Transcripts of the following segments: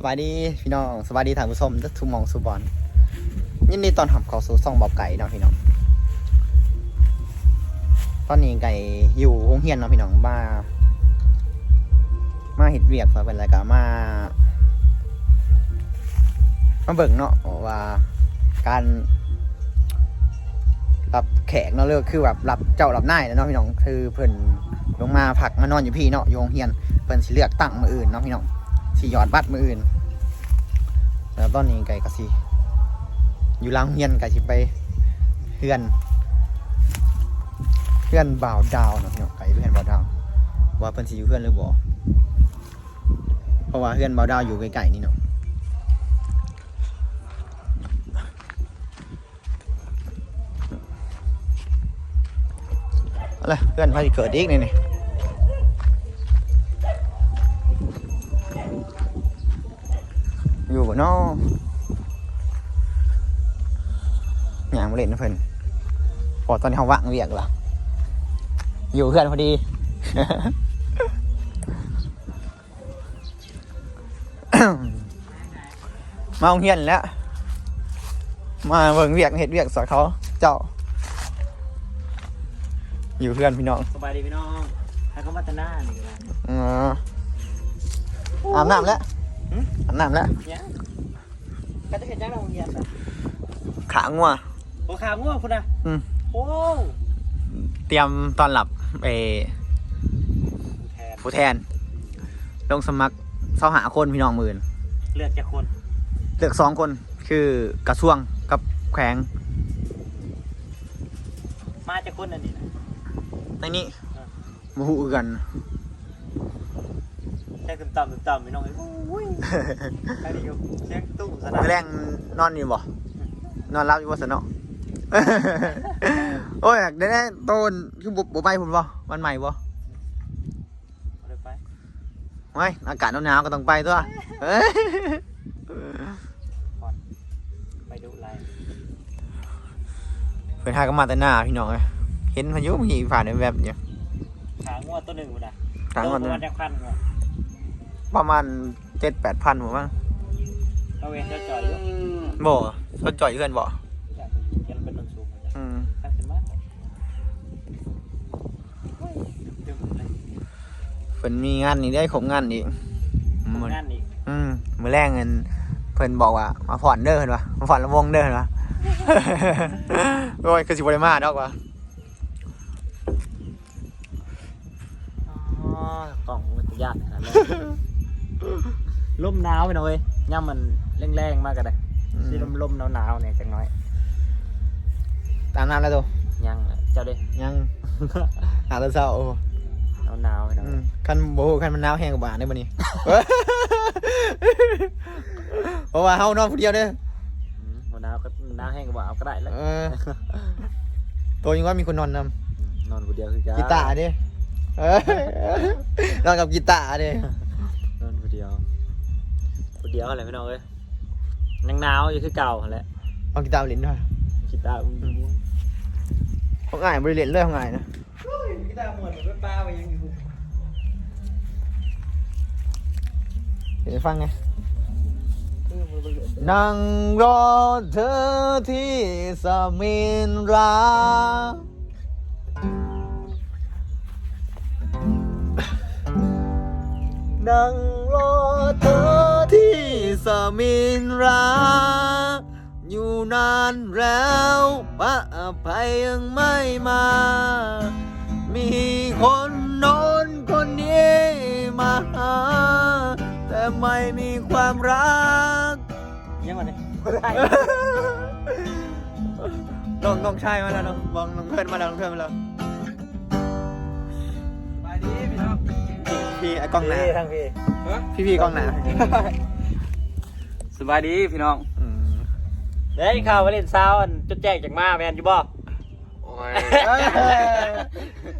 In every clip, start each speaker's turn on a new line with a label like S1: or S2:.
S1: สวัสดีพี่น้องสวัสดีท่านผู้ชมทุกทุกหมองสุบอลยินดีตอนรับเข้าสู่ซ่องบอบไก่เนาะพี่น้องตอนนี้ไก่อยู่โรงเรียนเนาะพี่น้องมามาเห็ดเวียกมาเป็นอะไรกันมามาเบิ่งเนาะว่าการรับแขกเนาะเลือกคือแบบรับเจ้ารับนายนะเนาะพี่น้องคือเพิ่นลงมาผักมานอนอยู่พี่เนาะอยู่โรงเรียนเพิ่นสิเลือกตั้งมืออื่นเนาะพี่น้อง สิหยอดบัตรมืออื่นแล้วตอนนี้ไก่ก็สิอยู่หลังเฮียนไก่สิไปเฮือนเฮือนบ่าวดาวเนาะพี่น้องไก่เฮือนบ่าวดาว ว่าเพิ่นสิอยู่เฮือนหรือบ่เพราะว่าเฮือนบ่าวดาวอยู่ใกล้ๆนี่เนาะอะไรเพื่อนพาสิเกิดอีกนี่นี่ เล่นนะเพิ่นพอตอนนี้เขาว่างเวียกล่ะอยู่เพื่อนพอดี มาโรงเรียนแล้ว มาเบิ่งเวียกเห็ดเวียกสอนเขาเจ้า อยู่เพื่อนพี่น้อง
S2: สบายดีพี่น้องให้เขามาตะหน้านี่กัน
S1: อ๋ออาบน้ำแล้วอาบน้ำแล้ว
S2: เนี่ยก็จะเห็นยังเราโรงเรียนแบบ
S1: ขางัว
S2: โอ้ขาง่วงคุณนะ
S1: อืม
S2: โอ้
S1: เตรียมตอนหลับไป
S2: แทน
S1: ผู้แทน ลงสมัครเสาหาคนพี่น้องหมื่น
S2: เลือกจากคน
S1: เลือกสองคนคือกระทรวงกับแขวง
S2: มาจากคนอันนี้นะ
S1: ในนี้มาหูกัน
S2: แค่ตึมต่ำตึมต่ำพี่น้องเอ้ยโอ้ยใครดีอยู่เสียงตู้สนั่น
S1: แรงนอนอยู่บ่นอนรับอยู่ว่าสนอ โอ้ยเดี๋ยวนี้โตนคือบุบบุไปผมบ่วันใหม่บ่
S2: เอาเลยไป
S1: ไม่อากาศหนาวๆก็ต้องไปตัวเอ้ย
S2: ไปดูไลน์
S1: เพื่อนทาก็มาแต่หน้าพี่น้องเลยเห็นพายุมีผ่านในแวบอยู่
S2: ขาง่วงตัวหนึ่งคุณนะ
S1: ทางก่อน
S2: ตัว
S1: นะ
S2: มันจากพันง่วง
S1: ประมาณเจ็ดแปดพันผมว่า
S2: เราเวนจะจ่อยอยู่
S1: บ่สนจ่อยเพื่อนบ่ พิ่นมีงานนี่ได้ขมงานอีกอืม
S2: ทำงานอีก
S1: อืมมื้อแรกเงินเพิ่นบอกว่ามาผ่อนเด้อเห็นปะมาผ่อนลำวงเด้อเห็นปะโอ้ยคือสิบ่ได้มาดอกวะ
S2: อ๋อกล่องมันจะยากขนาดนั้นลมหนาวไปหน่อยย่ำมันแรงๆมากกันเลย
S1: อืม
S2: ที่ลมลมๆหนาวๆเนี่ยจังน้อย
S1: ตามน้ำแล้วตัว
S2: ยังแหละเจ้าเด้
S1: ยัง หาแตะเช้าโอ้
S2: หนาวๆไปหน่อย
S1: อืมคันบ่ฮู้คันมันหนาวแห้งกว่าบ้านได้บ่นี่ เพราะว่าเฮานอนผู้เดียวเด้อ
S2: อืมหนาวก็หนาวแห้งก็บอกเอาก็ได้แล้ว
S1: เออตัวยังว่ามีคนนอนนำ
S2: นอนคนเดียวคือกัน
S1: กีตาร์ดิเออนอนกับกีตาร์ดิ
S2: นอนคนเดียวคนเดียวอะไรไม่น้องเอ้ยยังหนาวอยู่คือเก่าหั่นแหละ
S1: เอากีตาร์มาเล่นด้วย
S2: กีตาร์อุ้ม
S1: เขาง่ายบริเล่นเรื่องเขาง่ายนะ
S2: กีตาร์หมดเหมือนป้าไปยังอยู่
S1: ดี๋ยวฟังไงนั่งรอเธอที่สมินรานั่งรอเธอที่สมินรา อยู่นานแล้วพระอภัยยังไม่มา มีคนโน้นคนนี้มาหาแต่ ไม่มีความรัก
S2: ยังวันนี้ได้
S1: น้องน้องชายมาแล้วน้องบองน้องเพื่อนมาแล้วน้องเพื่อนมาแล้ว
S2: ไปดีพี่น้อง
S1: พี่ไอ้กล้องหนา
S2: ทางพี่
S1: พี่พี่กล้องหนา
S2: สบายดีพี่น้อง
S1: อืม
S2: เด้ยข่าวมาเล่นซาวอันจุดแจ้งจากมาแมนอยู่บ่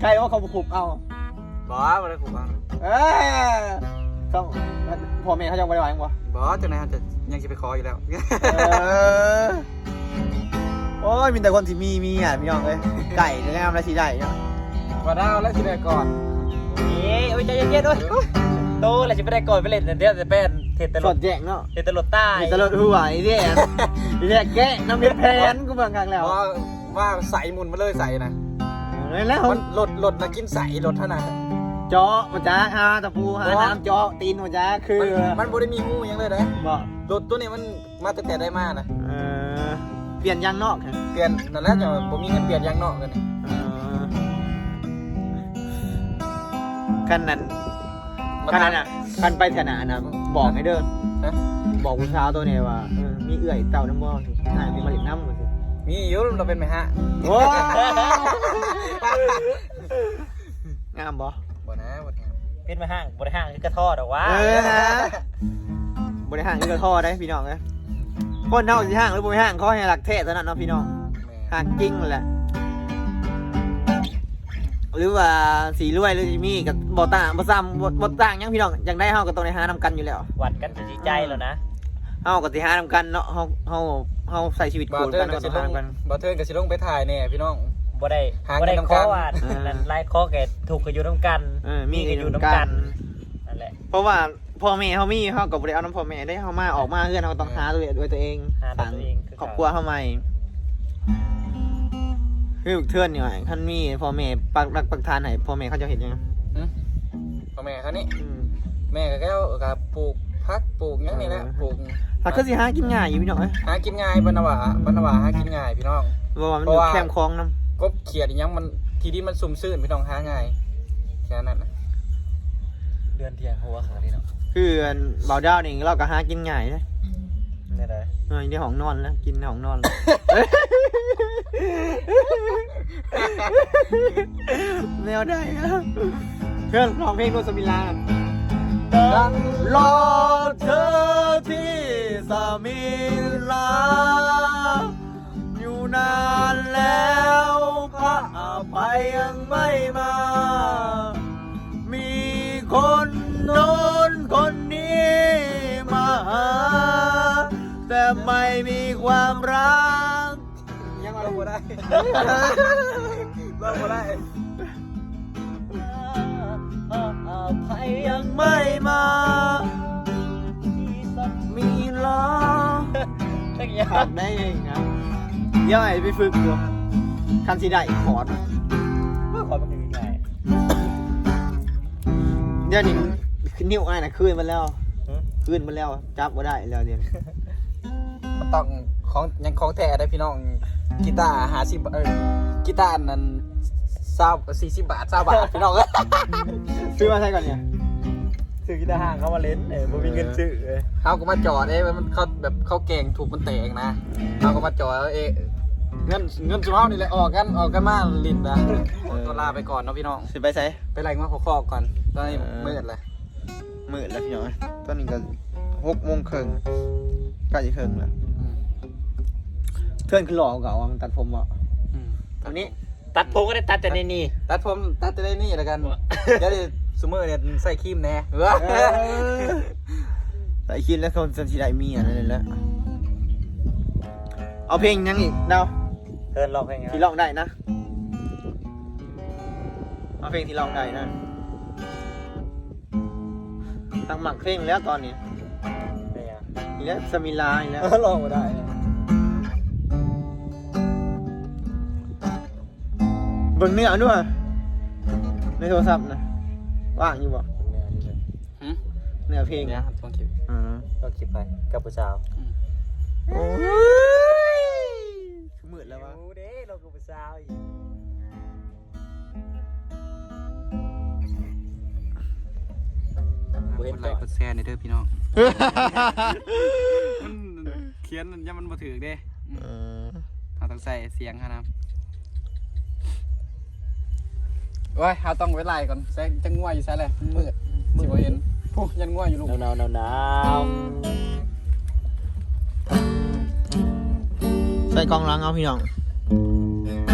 S1: ใครว่าเขาบุกเอา
S2: บ่มาเลยผมฟัง
S1: เอ้ยต้องพ่อแม่เขาจะไปไหวมั้งวะ
S2: บ่จังไหนจะยังจะไปขออยู่แล้ว
S1: เออโอ้ยมีแต่คนที่มีมีอะพี่น้องเลยไก่จะงามและทีได้เนาะ
S2: มาดาวแล้วสิได้ก่อนนี่โอ้ยใจเย็นๆด้วยโตแล้วสิไปได้ก่อนไปเล่นเดี๋ยวจะเป็นเทศต
S1: ส
S2: ล
S1: ด
S2: ด
S1: แจงเนาะ
S2: เทศตลดใต้
S1: มีตลอดหัวไอ้เนี่ยไอ้เนี่ยแกะน้ำเป็นแพนกูเบิ่งครั้งแล้ว
S3: ว่าว่าใส่หมุนมาเลยใส่นะ
S1: เลยแล้ว
S3: มันหลดหลดนะกินใส่หลดเท่านั้น
S1: เจาะมาจ้าฮาตะปูหาน้ำเจาะตีนมาจ้าคือ
S3: มันมันบ่ได้มีงูหยังเลยนะ
S1: บอก
S3: หลดตัวนี้มันมาตั้งแต่ได้มานะ
S1: เออเปลี่ยนยางนอกค่ะ
S3: เปลี่ยนนั่นแหละจะบ่มีเงินเปลี่ยนยางนอกกันนี่
S1: เออขั้นนั้น
S3: มา
S1: ขั้น
S3: ทา
S1: นั้นอะขั้นไปแถวหนานะบอกให้เด้อ
S3: ฮะ
S1: บอกผู้สาวตัวนี้ว่าเออมีเอื่อยเต่าน้ำบ่อสิให้มีมาเลิดน้ำมาสิ
S3: มีอยู่เราเป็นไหมฮะ
S1: โอ้งามบ่
S3: บ่นะบ่ นะ
S2: เป็นมาห้างบริห้างคือกระทอดหรอกวะ
S1: เออนะบริหารนี่ก็ท่อได้พี่น้องนะคนเท่าสิห้างหรือบริห้างเขาให้หลักเทศเท่านั้นเนาะพี่น้อง
S3: แม่
S1: ห่างจริงนั่นแหละ หรือว่าสีรวยหรือจิมี่กับบ่ต่างบ่ซ้ำบ่บ่ต่างหยังพี่น้องอยากได้เฮาก็ต้องได้หานำกันอยู่แล้ว
S2: หวัดกันจะดีใจแล้วนะ
S1: เฮาก็สิหานำกันเนาะเฮาเฮาเฮาใส่ชีวิต
S3: บ่
S1: คู่
S3: เทิ
S1: กันน
S3: ก็
S1: ก็
S3: สิ
S1: ต้อง
S3: ล
S1: หางนำกัน
S3: บ่เทินก็สิลงไปถ่ายแน่พี่น้อง
S2: บ่ได้
S3: หาเงิน
S2: บ่ได้
S3: นำ
S2: ข้
S3: กั
S2: อนว่า
S1: เออ
S2: นั่ นไล่ข้อแกถูกกันอยู่น้ำกัน
S1: เออมี
S2: มี
S1: กั
S2: กันน
S1: อ
S2: อยู่ยู่
S1: นำ
S2: น้ำ
S1: กั
S2: กันนนั่นแหละ
S1: เพราะว่าพ่อแม่เฮามีเฮาก็บ่ได้เอาน้ำพ่อแม่ได้เฮามาออกมาเฮือนเฮาก็ต้องหาด้วยด้วยตัวเอง
S2: หาด้วยตัวเองคือ
S1: ครอบครัวเฮาใหม่คือลูกเทื่อนนี่ว่าคันมีพ่อแม่ปักรักปักทานให้พ่อแม่เขาจะเห็นยัง
S3: หึพ่อแม่เขานี่
S1: อืม
S3: แม่ก็แก้วกับปลูกพักปลูกหยังนี่แหละ
S1: เออ
S3: ปลูก
S1: ถ้าก็สิหากินง่ายอยู่พี่น้องเอ้ย
S3: หากินง่ายบรรณวาบรรณวาหากินง่ายพี่น้อง
S1: เพราะว่ามัน
S3: เพ
S1: อ
S3: ราะ
S1: ยู่
S3: ว่า
S1: แคมคลองน้
S3: กบเขียดอีหยังมันทีนี้มันซุ่มซื่นพี่น้องหาง่ายแค่นั้นนะ
S2: เดือนเที่ยงหัวขาดีเนาะำ
S1: คืออันเบาดาวนี่เราก็หากินง่ายนะ
S2: นี่ได้
S1: เออในห้องนอนแล้วกินในห้องนอนแล้วแนวได้นะเพื่อนร้องเพลงโรสมิลาตั้งรอเธอที่สมิลาอยู่ นานแล้วพระอภัยยังไม่มา มีคนโน้นคนนี้มาหา แต่ไม่มีความรัก
S3: ยังเราบ่ได้เราบ่ได้
S2: อภัยยัง
S1: ไม่มามีล้อ
S2: ตั้งยา
S1: ขับได้เองครับ เดี๋ยวไอ้ไปฝึกดูคันสีได้ขอด
S2: ขอมันคือไง
S1: เดี๋ยวนี้นิ้วไอ้น่ะคืนมันแล้วคืนมันแล้วจับมาได้แล้วเดี๋ยวนี้
S3: มันต้องของยังของแท้ได้พี่น้องกีตาร์หาสิบเออกีตาร์นั้นเศร้าสี่สิบบาทเศร้าบาทพี่น้องเอ้ย
S1: ซื้อมาใช่ก่อนเนี่ย
S2: ซื้อกีตาร์ห้างเขามาเล่นเออบ่มีเงินซื้อเออ
S3: เขาก็มาจอดเอ้ยมันเขาแบบเขาเก่งถูกมันแตกนะเขาก็มาจอดแล้วเอ้ยเงินเงินสุเฮานี่แหละออกกันออกกันมาลินนะตัวลาไปก่อนเนาะพี่น้อง
S1: สิไปใส่
S3: ไปไล่มาขอคอกก่อนตอนนี้มืดเลย
S1: มืดแล้วพี่น้อยตอนนี้ก็หกโมงครึ่งใกล้จะครึ่งแล้วเพื่อนคือหล่อเก่าอะมันตัดผมอะ
S3: อืม
S1: อันนี้
S2: ตัดผมก็ได้ตัดแต่ในนี่
S3: ตัดผมตัดจะได้นี่แล้วกันเดี๋ยวดิ ซูเมอร์เนี่ยใส่ครีมแน่เออ
S1: แต่คิดแล้วคนสันสีได้มีอะไรนั่นแหละเอาเพลงยังอีกเดา
S2: เทินลองเพลงไง
S1: ที่ร้องได้นะเอาเพลงที่ร้องได้นะตั้งหมักเพลงแล้วตอนนี้
S2: เป็นไง
S1: อีแล้วสมิลาอีแล้ว
S3: ลองมาได้
S1: เบิ่งเนื้อด้วยในโทรศัพท์นะ ว่างอยู่บ่
S3: หืม
S1: เนื้อเพลง
S3: เนี่ยต้องคิด
S1: อ่า
S2: ก็คลิปไปกับผู้สาว
S1: โอ้ยมืดแล้ววะ
S2: เด้เรากับผู้สาวอีก
S3: กดไลค์กดแชร์ในเด้อพี่น้องมันเขียนยังมันมาถือเด้
S1: เออ
S3: เราต้องใส่เสียงครับ โอ้ยเราต้องไว้ไล่ก่อนแซงจะง่วยอยู่ใช่เลยมืดสิบ่เห็นผู้ยันง่วยอยู่ลูก
S2: หนาวหนาวหนาว
S1: ใส่กล้องหลังเอาพี่น้อง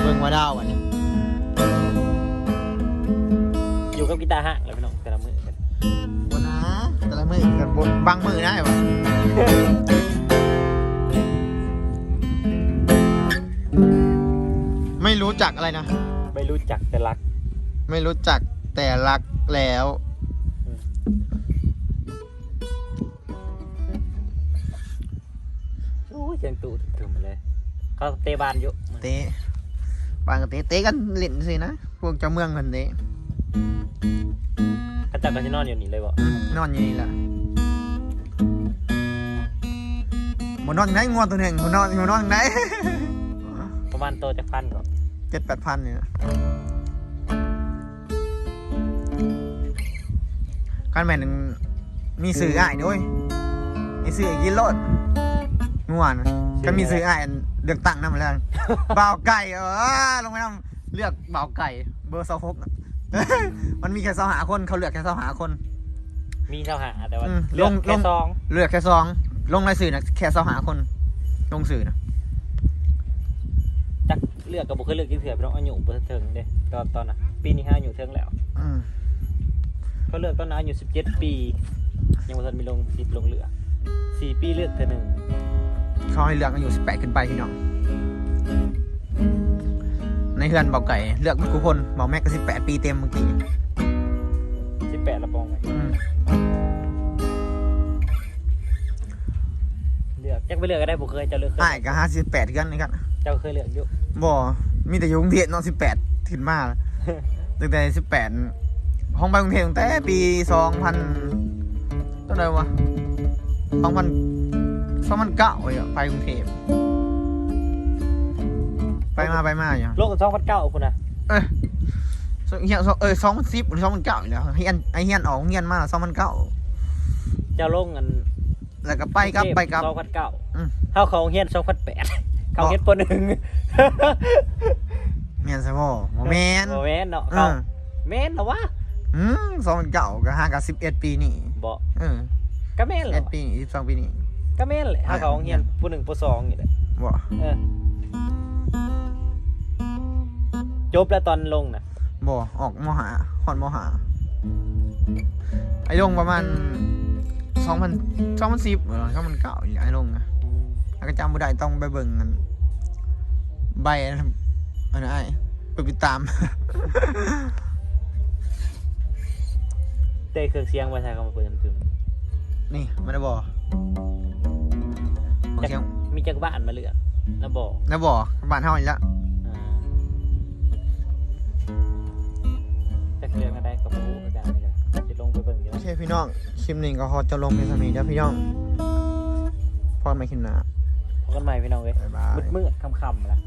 S1: เบิ่งว่าดาวอันนี้
S2: อยู่กับกีตาร์ห้างแล้วพี่น้องแต่ละมือกัน
S1: บนนะแต่ละมือกันบนบางมือได้ปะไม่รู้จักอะไรนะ
S2: ไม่รู้จักแต่รัก
S1: ไม่รู้จักแต่รักแล้ว
S2: อืมเสียงตู้ถึงๆเลยเขาเตะบานอยู่
S1: เตะบางก็เตะเตะกันเล่นสินะ พวกเจ้าเมืองกันเตะ
S2: เขาจักกันจะนอนอยู่นี่เลยบ่
S1: อืมนอนอยู่นี่แหละบนนอนอยู่ไหนงวตัวหนึ่งบนนอนบนนอนอยู่ไหน
S2: ประมาณโตจากพันก่อน
S1: เจ็ดแปดพันเนี่ยนะ การแม่นมีสื่ออ้ายด้วยมีสื่อกินโลดงวนก็มีสื่ออ้ายเลือกตั้งนั่นมาแล้วบ่าวไก่เออลงไปนำเลือกบ่าวไก่ เบอร์สองหกน่ะมันมีแค่สองหาคนเขาเลือกแค่สองหาคน
S2: มีเท่าหาแต่ว่า
S1: อืม
S2: เลือก
S1: ล
S2: แค่
S1: ง
S2: ซอง
S1: เลือกแค่สองลงรายสื่อนะแค่สองหาคน ลงสื่อนะ
S2: จักเลือกกับบุคคลเลือกที่เถื่อนพี่น้องอายุบ่ถึงเด้ตอนตอนน่ะปีนี้ห้าอายุถึงแล้ว
S1: อืม
S2: เขาเลือกตอนนั้นอายุ17 ปี ยังบ่ทันมีลงสิบลงเหลือสี่ปีเลือกเท่อหนึง
S1: เขาให้เลือกอายุสิบแปดขึ้นไปพี่น้อง ในเฮือนเบาไก่เลือกมันกูคนเบาแม็กก็สิบแปดปีเต็มเมื่อกี้
S2: 18ละปองไว้
S1: อืม
S2: เลือกจักไปเลือกก็ได้บ่เคยเจ้าเลือกเคย
S1: อ้ายก็ห้าสิบแปดกันนี่กัน
S2: เจ้าเคยเลือกอยู่
S1: บ่มีแต่อยู่กรุงเทพเนาะสิบแปดขึ้นมาตั้งแต่สิบแปด ห้องไปกรุงเทพตั้งแต่ปีสองพันเท่าไหร่วะสองพันสองพันเก้าเลยอะไปกรุงเทพไปมาไปมาอยู่
S2: ลงกับ2009พุ่นน่ะ
S1: เอ้ยเฮียเออสองพันสิบหรือสองพันเก้าอยู่แล้วเฮียนไอเฮียนออกเฮียนมาสองพันเก้า
S2: เจ้าลงอัน
S1: แล้วก็ไปกลับไปกลับ
S2: 2009
S1: อืม
S2: เฮาเขาเฮียน2008เขาเฮ็ดปหนึ่ง
S1: แมนใช่บ่บ่แมน
S2: บ่แม่นเนาะ
S1: เอ
S2: เขา
S1: อ
S2: แม่นเหรอวะ
S1: อืมสองพันเก้าก็ห้ากับสิบเอ็ดปีนี่
S2: บ่
S1: เออ
S2: ก็แม่นเหร
S1: เอ็
S2: อ
S1: ดปีสิบสองปีนี่
S2: ก็แม่นแหละเฮาเขาเฮียนผู้หนึ่งผู้สองนี่แหละ
S1: บ่
S2: เออจบแล้วตอนลงน่ะ
S1: บ่ออกมหาฮอดมหา ไอ้ลงประมาณสองพันสองพันสิบหรือสองพันเก้าอย่างไอ้ลงนะแล้วก็จำบ่ได้ต้องไปเบิ่งกันใบอันนั้นอันนั้นไอ้ไปติดตาม
S2: เตะเครื่องเสียงไว้ใส่เข้ามาเปิดตึม
S1: นี่มันได้บ่ของเสียง
S2: ๆมีจักบ้านมาเลือกแล้วบอก
S1: แล้วบ่บ้านเฮาอีกแล้ว
S2: อ่าจักเรื่องอะไรก็บ่รู้คือกันนี่แหละสิลงไปเบิ่งอยู่
S1: โอเคพี่น้องคลิปนี้ก็ขอจะลงเพียงเท่านี้เด้อพี่น้องพอไม่ขึ้นหนา
S2: พบกันใหม่พี่น้องเว้ย
S1: บ๊ายบาย
S2: มืดๆค่ำๆล่ะ